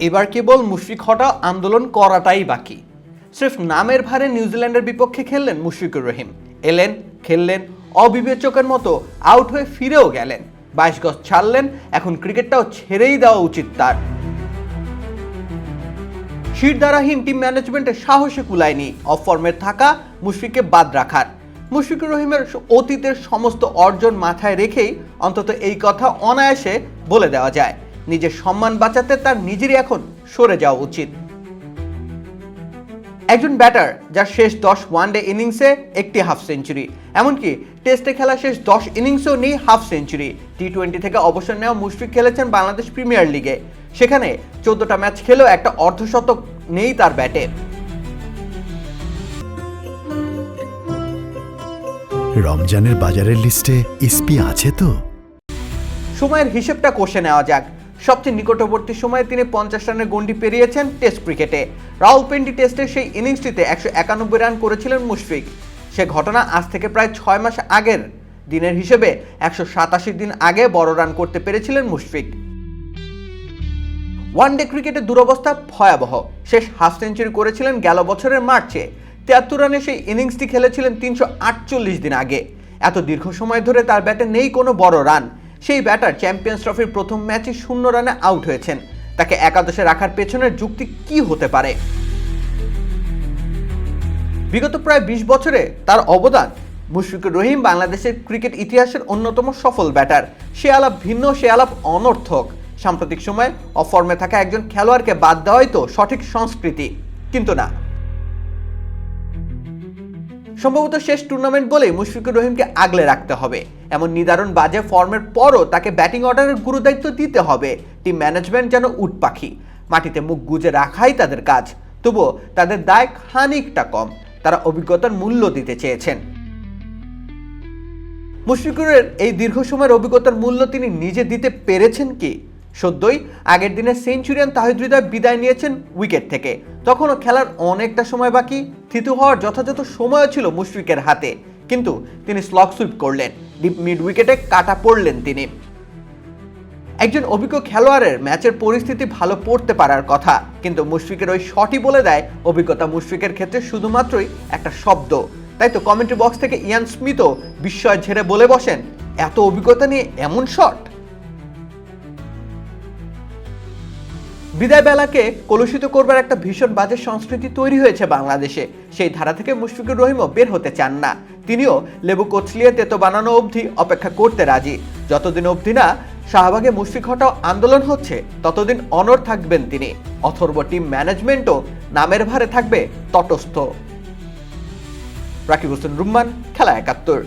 এবার কেবল মুশফিক হটাও আন্দোলন করাটাই বাকি। স্রেফ নামের ভারে নিউজিল্যান্ডের বিপক্ষে খেললেন মুশফিকুর রহিম। এলেন, খেললেন, অবিবেচকের মতো আউট হয়ে ফিরেও গেলেন। বাইশ গজ ছাড়লেন, এখন ক্রিকেটটাও ছেড়েই দেওয়া উচিত তার। শিরদারাহীন টিম ম্যানেজমেন্টের সাহসে কুলায়নি। অফ থাকা মুশফিককে বাদ রাখার। মুশফিকুর রহিমের অতীতের সমস্ত অর্জন মাথায় রেখেই অন্তত এই কথা অনায়াসে বলে দেওয়া যায়। নিজের সম্মান বাঁচাতে তার নিজেরই এখন সরে যাওয়া উচিত। একজন ব্যাটার যার শেষ দশ ওয়ানডে ইনিংসে একটি হাফ সেঞ্চুরি এমনকি টেস্টে খেলা শেষ দশ ইনিংসেও নেই হাফ সেঞ্চুরি টি টোয়েন্টি থেকে অবসর নেওয়া মুশফিক খেলেছেন বাংলাদেশ প্রিমিয়ার লিগে সেখানে চোদ্দটা ম্যাচ খেলেও একটা অর্ধশতক নেই তার ব্যাটে। রমজানের বাজারের লিস্টে ইসপি আছে তো? সময়ের হিসেবটা কষে নেওয়া যাক। সবচেয়ে নিকটবর্তী সময়ে তিনি পঞ্চাশ রানের গন্ডি পেরিয়েছেন টেস্ট ক্রিকেটে। রাউলপিন্ডি টেস্টের সেই ইনিংসটিতে একশো একানব্বই রান করেছিলেন মুশফিক। সে ঘটনা আজ থেকে প্রায় ছয় মাস আগের দিনের হিসেবে একশো সাতাশি দিন আগে বড় রান করতে পেরেছিলেন মুশফিক। ওয়ানডে ক্রিকেটের দুরবস্থা ভয়াবহ। শেষ হাফ সেঞ্চুরি করেছিলেন গেল বছরের মার্চে। তিয়াত্তর রানে সেই ইনিংসটি খেলেছিলেন তিনশো আটচল্লিশ দিন আগে। এত দীর্ঘ সময় ধরে তার ব্যাটে নেই কোনো বড় রান। সেই ব্যাটার চ্যাম্পিয়ন্স ট্রফির প্রথম ম্যাচে শূন্য রানে আউট হয়েছেন। তাকে একাদশে রাখার পেছনের যুক্তি কি হতে পারে? বিগত প্রায় বিশ বছরে তার অবদান মুশফিকুর রহিম বাংলাদেশের ক্রিকেট ইতিহাসের অন্যতম সফল ব্যাটার। সে আলাপ ভিন্ন, সে আলাপ অনর্থক। সাম্প্রতিক সময়ে অফর্মে থাকা একজন খেলোয়াড়কে বাদ দেওয়াই তো সঠিক সংস্কৃতি। কিন্তু না সম্ভবত শেষ টুর্নামেন্ট বলেই মুশফিকুর রহিমকে আগলে রাখতে হবে। এমন নিদারুণ বাজে ফর্মের পরও তাকে ব্যাটিং অর্ডারের গুরুদায়িত্ব দিতে হবে। টিম ম্যানেজমেন্ট যেন উট পাখি। মাটিতে মুখ গুজে রাখাই তাদের কাজ। তবুও তাদের দায় খানিকটা কম। তারা অভিজ্ঞতার মূল্য দিতে চেয়েছেন। মুশফিকুরের এই দীর্ঘ সময়ের অভিজ্ঞতার মূল্য তিনি নিজে দিতে পেরেছেন কি? সদ্যই আগের দিনে সেঞ্চুরিয়ান তাহিদ হৃদয় বিদায় নিয়েছেন উইকেট থেকে। তখনও খেলার অনেকটা সময় বাকি, থিতু হওয়ার যথাযথ সময়ও ছিল মুশফিকের হাতে। কিন্তু তিনি স্লক সুইপ করলেন, ডিপ মিড উইকেটে কাটা পড়লেন তিনি। একজন অভিজ্ঞ খেলোয়াড়ের ম্যাচের পরিস্থিতি ভালো পড়তে পারার কথা, কিন্তু মুশফিকের ওই শটই বলে দেয়, অভিজ্ঞতা মুশফিকের ক্ষেত্রে শুধুমাত্রই একটা শব্দ। তাই তো কমেন্ট্রি বক্স থেকে ইয়ান স্মিথও বিস্ময় ঝেড়ে বলে বসেন, এত অভিজ্ঞতা নিয়ে এমন শট? বিদায় বেলাকে কলুষিত করবার একটা ভীষণ বাজে সংস্কৃতি তৈরি হয়েছে বাংলাদেশে। সেই ধারা থেকে মুশফিকুর রহিমও বের হতে চান না। তিনিও লেবু কচলিয়ে তেতো বানানো অবধি অপেক্ষা করতে রাজি। যতদিন অবধি না শাহবাগে মুশফিক হটাও আন্দোলন হচ্ছে, ততদিন অনর থাকবেন তিনি। অথর্ব টিম ম্যানেজমেন্টও নামের ভারে থাকবে তটস্থ। রাকিব হোসেন রুম্মান, খেলা একাত্তর।